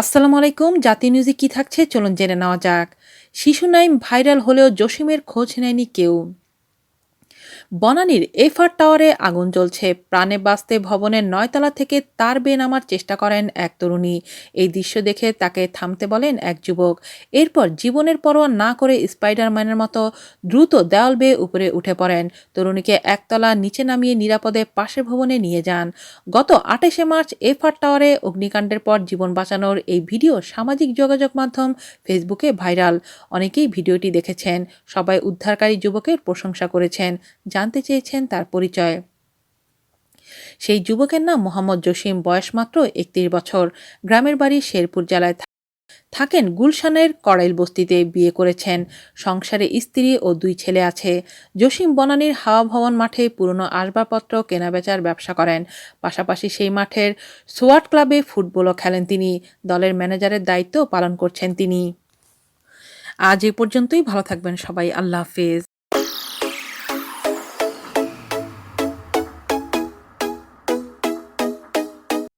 আসসালামু আলাইকুম, জাতীয় নিউজে কী থাকছে? চলুন জেনে নেওয়া যাক। শিশু নাইম ভাইরাল হলেও জসিমের খোঁজ নেয়নি কেউ। বনানীর এফআর টাওয়ারে আগুন জ্বলছে। প্রাণে বাঁচতে ভবনের নয়তলা থেকে তার বেয়ে নামার চেষ্টা করেন এক তরুণী। এই দৃশ্য দেখে তাকে থামতে বলেন এক যুবক। এরপর জীবনের পরোয়া না করে স্পাইডারম্যানের মতো দ্রুত দেওয়াল বেয়ে উপরে উঠে পড়েন। তরুণীকে একতলা নিচে নামিয়ে নিরাপদে পাশের ভবনে নিয়ে যান। গত আঠাশে মার্চ এফআর টাওয়ারে অগ্নিকাণ্ডের পর জীবন বাঁচানোর এই ভিডিও সামাজিক যোগাযোগ মাধ্যম ফেসবুকে ভাইরাল। অনেকেই ভিডিওটি দেখেছেন। সবাই উদ্ধারকারী যুবকের প্রশংসা করেছেন। জানতে চেয়েছেন তার পরিচয়। সেই যুবকের নাম মোহাম্মদ জসিম, বয়স মাত্র একত্রিশ বছর। গ্রামের বাড়ি শেরপুর জেলায় থাকেন। গুলশানের কড়াইল বস্তিতে বিয়ে করেছেন। সংসারে স্ত্রী ও দুই ছেলে আছে। জসিম বনানীর হাওয়া ভবন মাঠে পুরনো আসবাবপত্র, কেনাবেচার ব্যবসা করেন। পাশাপাশি সেই মাঠের সোয়াট ক্লাবে ফুটবলও খেলেন তিনি। দলের ম্যানেজারের দায়িত্ব পালন করছেন তিনি। আজ এ পর্যন্তই। ভালো থাকবেন সবাই। আল্লাহ হাফেজ।